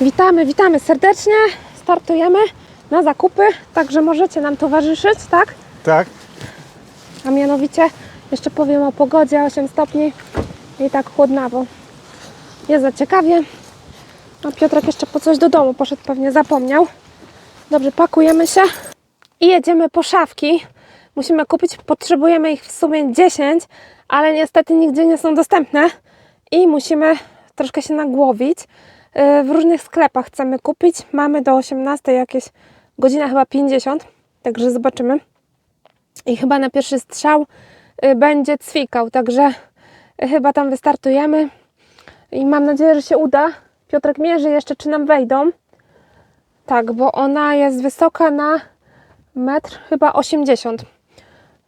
Witamy, witamy serdecznie. Startujemy na zakupy, także możecie nam towarzyszyć, tak? Tak? A mianowicie jeszcze powiem o pogodzie 8 stopni i tak chłodnawo. Jest za ciekawie. A Piotrek jeszcze po coś do domu poszedł, pewnie zapomniał. Dobrze, pakujemy się i jedziemy po szafki. Musimy kupić, potrzebujemy ich w sumie 10, ale niestety nigdzie nie są dostępne i musimy troszkę się nagłowić. Yy, W różnych sklepach chcemy kupić. Mamy do 18 jakieś godzina chyba 50, także zobaczymy. I chyba na pierwszy strzał y, będzie cwikał, także y, chyba tam wystartujemy. I mam nadzieję, że się uda. Piotrek mierzy jeszcze, czy nam wejdą. Tak, bo ona jest wysoka na metr chyba 80.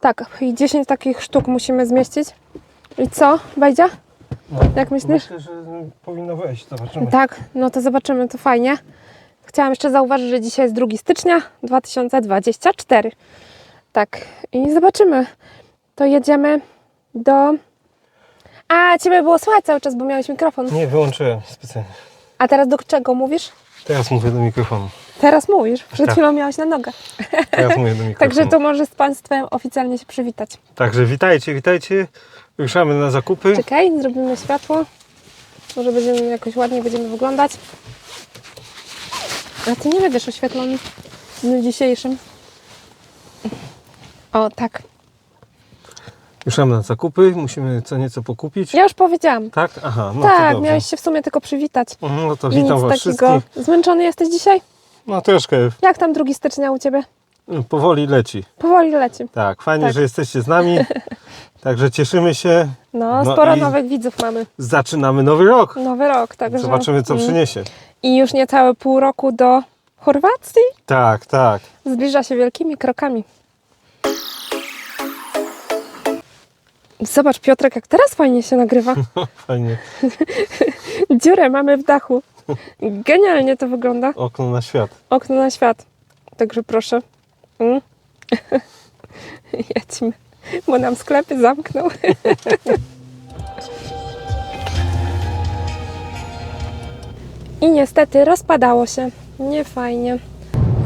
Tak, i 10 takich sztuk musimy zmieścić. I co? Wejdzie? Jak myślisz? Myślę, że powinno wejść. Zobaczymy. Tak, no to zobaczymy, to fajnie. Chciałam jeszcze zauważyć, że dzisiaj jest 2 stycznia 2024. Tak, i zobaczymy. To jedziemy do. A, ciebie było słychać cały czas, bo miałeś mikrofon. Nie, wyłączyłem specjalnie. A teraz do czego mówisz? Teraz mówię do mikrofonu. Teraz mówisz. Przed Tak. chwilą miałeś na nogę. Teraz mówię do mikrofonu. Także to może z Państwem oficjalnie się przywitać. Także witajcie, witajcie. Ruszamy na zakupy. Czekaj, zrobimy światło. Może będziemy jakoś ładnie będziemy wyglądać. A ty nie będziesz oświetlony w dniu dzisiejszym. O, tak. Ruszamy na zakupy. Musimy co nieco pokupić. Ja już powiedziałam. Tak? Aha, no tak, miałeś się w sumie tylko przywitać. Mhm, No to I witam nic Was takiego. wszystkich. Zmęczony jesteś dzisiaj? No troszkę Jak tam 2 stycznia u Ciebie? powoli leci. Powoli leci. Tak, fajnie, Tak. że jesteście z nami. Także cieszymy się. No, No sporo nowych widzów mamy. Zaczynamy nowy rok. Nowy rok, także... Zobaczymy, co Mm. przyniesie. I już niecałe pół roku do Chorwacji. Tak, tak. Zbliża się wielkimi krokami. Zobacz, Piotrek, jak teraz fajnie się nagrywa. Fajnie. Dziurę mamy w dachu. Genialnie to wygląda. Okno na świat. Okno na świat. Także proszę. Mm. Jedźmy, bo nam sklepy zamknął. I niestety rozpadało się. Nie fajnie.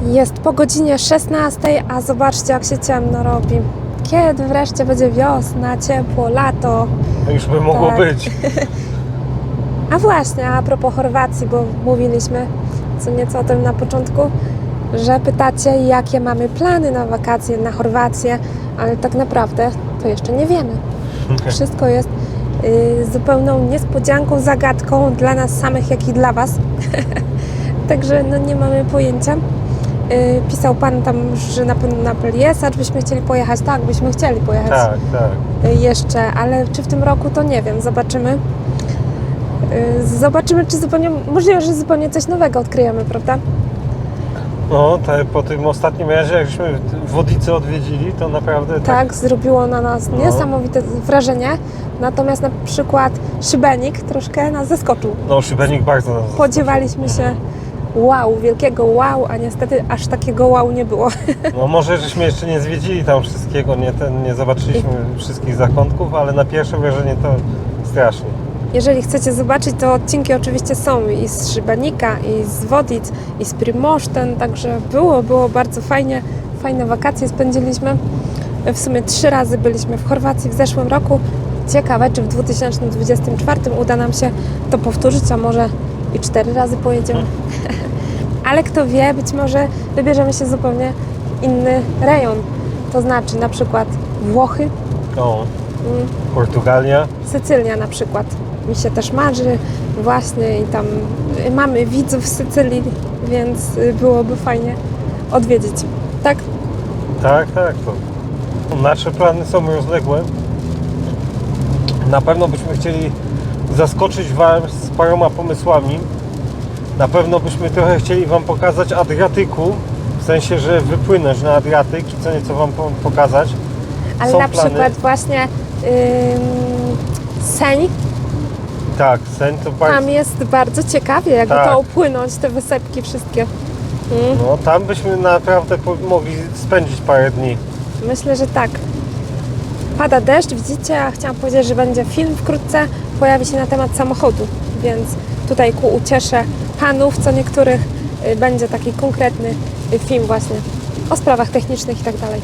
Jest po godzinie 16, a zobaczcie jak się ciemno robi. Kiedy wreszcie będzie wiosna, ciepło, lato? To już by mogło Tak. być. A właśnie, a propos Chorwacji, bo mówiliśmy co nieco o tym na początku, że pytacie, jakie mamy plany na wakacje na Chorwację, ale tak naprawdę to jeszcze nie wiemy. Wszystko jest y, zupełną niespodzianką, zagadką dla nas samych, jak i dla Was. Także no, nie mamy pojęcia. Y, pisał Pan tam, że na pewno na Peliesa, czy byśmy chcieli pojechać. Tak, byśmy chcieli pojechać Tak, tak. y, jeszcze, ale czy w tym roku to nie wiem, zobaczymy. Y, Zobaczymy, czy zupełnie, możliwe, że zupełnie coś nowego odkryjemy, prawda? No, te, po tym ostatnim razie, jak żeśmy Wodice odwiedzili, to naprawdę tak. Tak, zrobiło na nas No. niesamowite wrażenie. Natomiast na przykład szybenik troszkę nas zaskoczył. No, szybenik bardzo nas Spodziewaliśmy się wow, wielkiego wow, a niestety aż takiego wow nie było. No może żeśmy jeszcze nie zwiedzili tam wszystkiego, nie, ten, nie zobaczyliśmy wszystkich zakątków, ale na pierwsze wrażenie to strasznie. Jeżeli chcecie zobaczyć, to odcinki oczywiście są i z Szybanika, i z Wodic, i z Primoszten, także było, było bardzo fajnie. Fajne wakacje spędziliśmy. W sumie trzy razy byliśmy w Chorwacji w zeszłym roku. Ciekawe, czy w 2024 uda nam się to powtórzyć, a może i cztery razy pojedziemy. Ale kto wie, być może wybierzemy się zupełnie inny rejon. To znaczy na przykład Włochy, O, Portugalia. Sycylia na przykład. Mi się też marzy właśnie i tam y, mamy widzów w Sycylii, więc y, byłoby fajnie odwiedzić. Tak? Tak, tak. To nasze plany są rozległe. Na pewno byśmy chcieli zaskoczyć Was z paroma pomysłami. Na pewno byśmy trochę chcieli Wam pokazać Adriatyku, w sensie, że wypłynąć na Adriatyk i co nieco Wam po- pokazać. Ale Są na plany. przykład właśnie Seń, Tak, sen to bardzo... tam jest bardzo ciekawie, jakby Tak. to opłynąć, te wysepki wszystkie. Mm, No, tam byśmy naprawdę po- mogli spędzić parę dni. myślę, że tak. Pada deszcz, widzicie, a chciałam powiedzieć, że będzie film wkrótce, pojawi się na temat samochodu, więc tutaj ku uciesze panów, co niektórych y, będzie taki konkretny y, film właśnie o sprawach technicznych i tak dalej.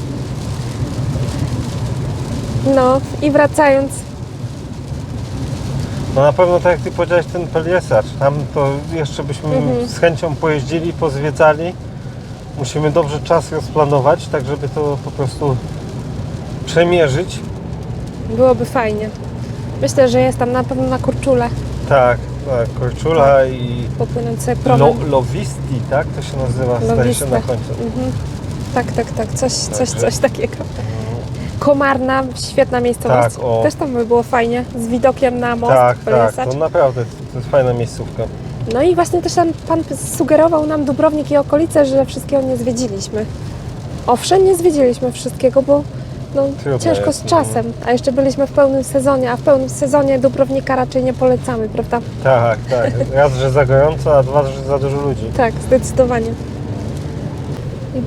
No i wracając, No na pewno tak jak Ty powiedziałeś, ten peliesarz, tam to jeszcze byśmy Mhm. z chęcią pojeździli, pozwiedzali. Musimy dobrze czas rozplanować, tak żeby to po prostu przemierzyć. byłoby fajnie. Myślę, że jest tam na pewno na kurczule Tak, tak Korczula i popłynąć sobie Lo, promem. Lowisti, tak? To się nazywa, zdaje się na końcu. Mhm. Tak, tak, tak, coś, coś, coś takiego. Komarna, świetna miejscowość. Tak, o. Też tam by było fajnie, z widokiem na most, Tak, tak, to naprawdę to jest fajna miejscówka. No i właśnie też tam Pan sugerował nam Dubrownik i okolice, że wszystkiego nie zwiedziliśmy. Owszem, nie zwiedziliśmy wszystkiego, bo no, Trudno ciężko jest, z czasem, a jeszcze byliśmy w pełnym sezonie, a w pełnym sezonie Dubrownika raczej nie polecamy, prawda? Tak, tak. Raz, że za gorąco, a dwa, że za dużo ludzi. Tak, zdecydowanie.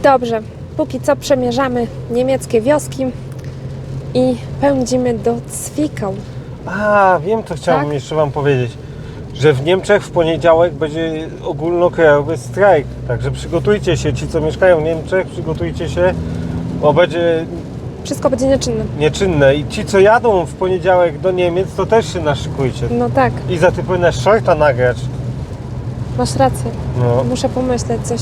Dobrze, póki co przemierzamy niemieckie wioski i pędzimy do Zwickau. A, wiem, co chciałem Tak? jeszcze Wam powiedzieć. Że w Niemczech w poniedziałek będzie ogólnokrajowy strajk. Także przygotujcie się, ci co mieszkają w Niemczech, przygotujcie się, bo będzie Wszystko będzie nieczynne. nieczynne. I ci co jadą w poniedziałek do Niemiec, to też się naszykujcie. No tak, I za ty powinnaś shorta nagrać. masz rację. No. Muszę pomyśleć coś,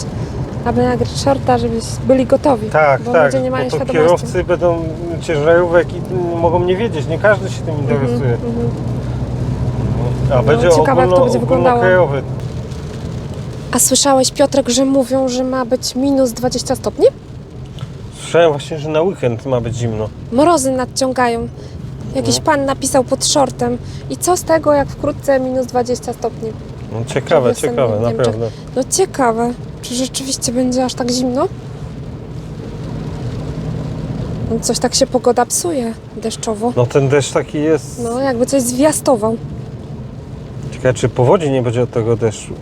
aby nagrać shorta, żebyś byli gotowi. Tak, bo tak, ludzie nie mają bo to świadomości. kierowcy będą ciężarówek i mogą nie wiedzieć, nie każdy się tym interesuje. Mhm, mhm. A No, będzie ciekawe, jak to ogólno, będzie wyglądało. ogólnokrajowy. A słyszałeś, Piotrek, że mówią, że ma być minus 20 stopni? Słyszałem właśnie, że na weekend ma być zimno. Mrozy nadciągają. Jakiś No. pan napisał pod shortem. I co z tego, jak wkrótce minus 20 stopni? No, ciekawe, Jestem ciekawe, w Niemczech. naprawdę. No ciekawe, czy rzeczywiście będzie aż tak zimno? No, coś tak się pogoda psuje deszczowo. No ten deszcz taki jest. No, jakby coś zwiastował. Ciekawe, czy powodzi nie będzie od tego deszczu.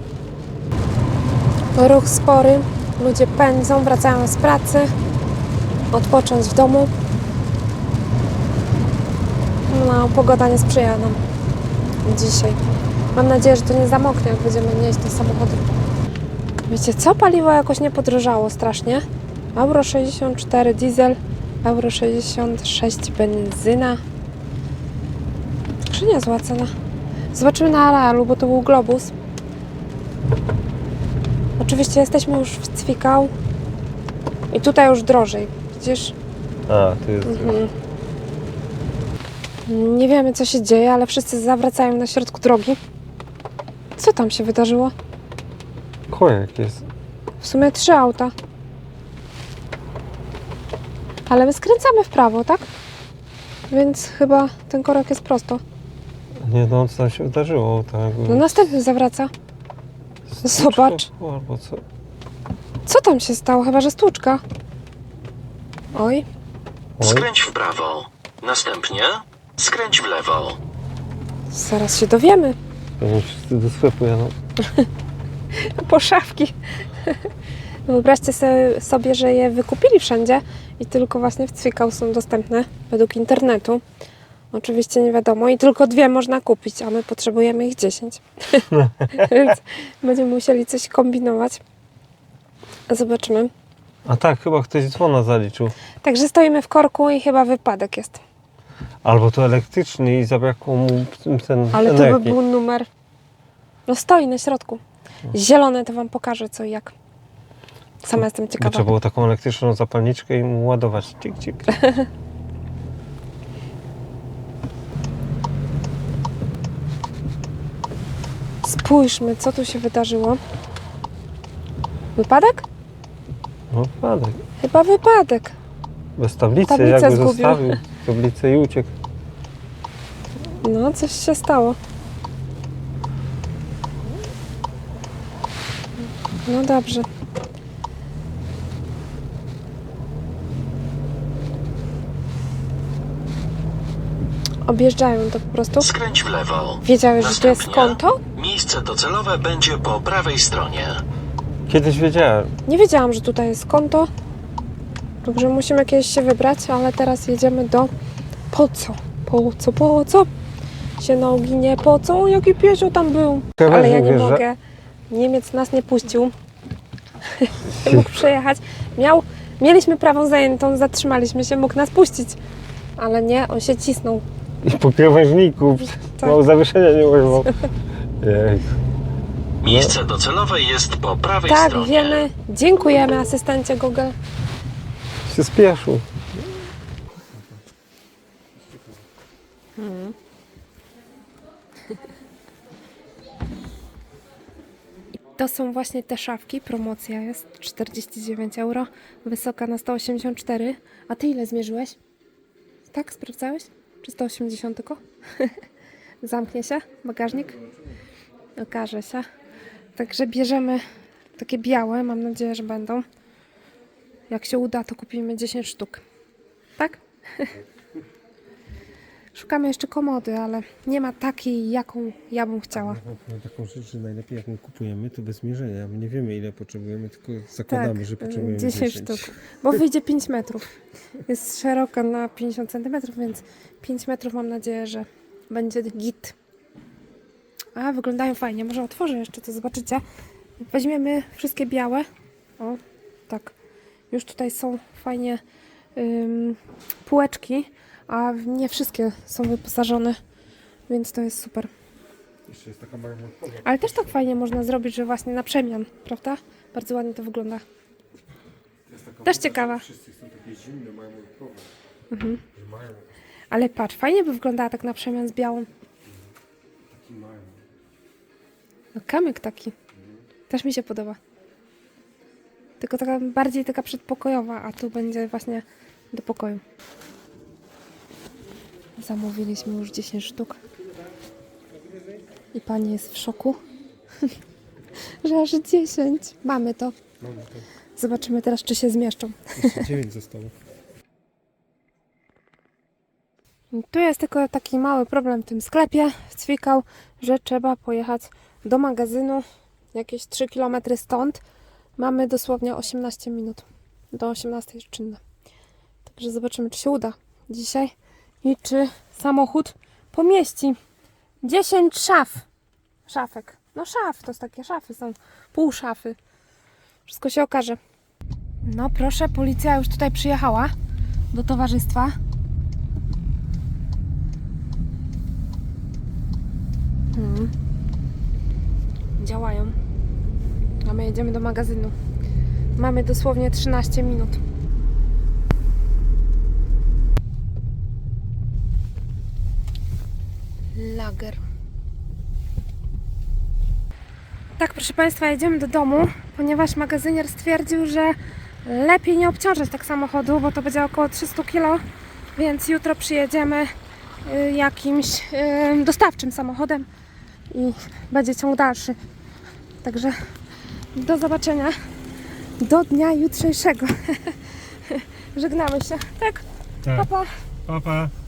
Ruch spory, ludzie pędzą, wracają z pracy, odpocząć w domu. No, pogoda nie sprzyja nam dzisiaj. Mam nadzieję, że to nie zamoknie, jak będziemy nieść do samochodu. Wiecie co? Paliwo jakoś nie podrożało strasznie. Euro 64 diesel, euro 66 benzyna. Czy niezła cena? Zobaczymy na arealu, bo to był globus. Oczywiście jesteśmy już w Cwikał i tutaj już drożej. Widzisz? A, tu jest. Mhm. Nie wiemy, co się dzieje, ale wszyscy zawracają na środku drogi. Co tam się wydarzyło? Korek jest. W sumie trzy auta. Ale my skręcamy w prawo, tak? Więc chyba ten korek jest prosto. Nie no, co tam się wydarzyło? Tak, No następny zawraca. zobacz. Albo co? Co tam się stało? Chyba, że stłuczka. Oj, Oj. Skręć w prawo. Następnie skręć w lewo. zaraz się dowiemy. Pewnie wszyscy do sklepu jadą. po szafki. Wyobraźcie sobie, że je wykupili wszędzie i tylko właśnie w Cwikał są dostępne według internetu. Oczywiście nie wiadomo i tylko dwie można kupić, a my potrzebujemy ich 10. Więc będziemy musieli coś kombinować. Zobaczymy. A tak, chyba ktoś dzwona zaliczył. Także stoimy w korku i chyba wypadek jest. Albo to elektryczny i zabrakło mu ten Ale to by był numer. No stoi na środku. Zielone to Wam pokażę co i jak. Sama jestem By ciekawa. trzeba było taką elektryczną zapalniczkę i mu ładować. Cik, cik. Spójrzmy, co tu się wydarzyło. Wypadek? No wypadek. Chyba wypadek. Bez tablicy, Tablicę jakby zgubił. zostawił tablicę i uciekł. No, coś się stało. No dobrze. Objeżdżają to po prostu. Skręć w lewo. Wiedziałeś, że to jest Następnie konto? Miejsce docelowe będzie po prawej stronie. Kiedyś wiedziałem. Nie wiedziałam, że tutaj jest konto. Także musimy kiedyś się wybrać, ale teraz jedziemy do... Po co? Po co? Po co? Się nogi nie po co? Jaki piesio tam był? Ale ja nie Wiesz, że- mogę Niemiec nas nie puścił. nie mógł przejechać. Miał, mieliśmy prawą zajętą, zatrzymaliśmy się, mógł nas puścić. Ale nie, on się cisnął. I po krawężniku Tak. mało zawieszenia nie. Jej. Miejsce docelowe jest po prawej Tak, stronie. wiemy. Dziękujemy asystencie Google. Się spieszył. To są właśnie te szafki, promocja jest 49 euro, wysoka na 184. A ty ile zmierzyłeś? Tak, sprawdzałeś? Czy 180 tylko? Zamknie się bagażnik? Okaże się. Także bierzemy takie białe, mam nadzieję, że będą. Jak się uda, to kupimy 10 sztuk. Tak? Szukamy jeszcze komody, ale nie ma takiej, jaką ja bym chciała. Mam taką rzecz, że najlepiej jak my kupujemy, to bez mierzenia. My nie wiemy ile potrzebujemy, tylko zakładamy, że potrzebujemy 10 10. Tak, sztuk, bo wyjdzie 5 metrów. Jest szeroka na 50 cm, więc 5 metrów mam nadzieję, że będzie git. A, wyglądają fajnie. Może otworzę jeszcze, to zobaczycie. Weźmiemy wszystkie białe. O, tak. Już tutaj są fajnie ym, półeczki, a nie wszystkie są wyposażone, więc to jest super. Jeszcze jest taka marmurkowa. Ale też tak fajnie można zrobić, że właśnie na przemian, prawda? Bardzo ładnie to wygląda. Też ciekawa. Wszyscy są takie zimne, marmurkowe. Mhm. Że mają Ale patrz, fajnie by wyglądała tak na przemian z białą. taki marmur. No, kamyk taki. Też mi się podoba. Tylko taka bardziej taka przedpokojowa, a tu będzie właśnie do pokoju. Zamówiliśmy już 10 sztuk. I pani jest w szoku. Że aż 10. Mamy to. Mamy to. Zobaczymy teraz, czy się zmieszczą. Jeszcze 9 zostało. Tu jest tylko taki mały problem w tym sklepie w Cwikał, że trzeba pojechać do magazynu jakieś 3 km stąd. Mamy dosłownie 18 minut. Do 18 jest czynne. Także zobaczymy, czy się uda dzisiaj i czy samochód pomieści 10 szaf. Szafek. No szaf, to jest takie szafy, są pół szafy. Wszystko się okaże. No proszę, policja już tutaj przyjechała do towarzystwa. Mhm. Działają. A my jedziemy do magazynu. Mamy dosłownie 13 minut. Lager. Tak, proszę Państwa, jedziemy do domu, ponieważ magazynier stwierdził, że lepiej nie obciążać tak samochodu, bo to będzie około 300 kg, więc jutro przyjedziemy y, jakimś y, dostawczym samochodem i będzie ciąg dalszy. Także do zobaczenia do dnia jutrzejszego. Żegnamy się. Tak, Tak. papa. Pa, pa.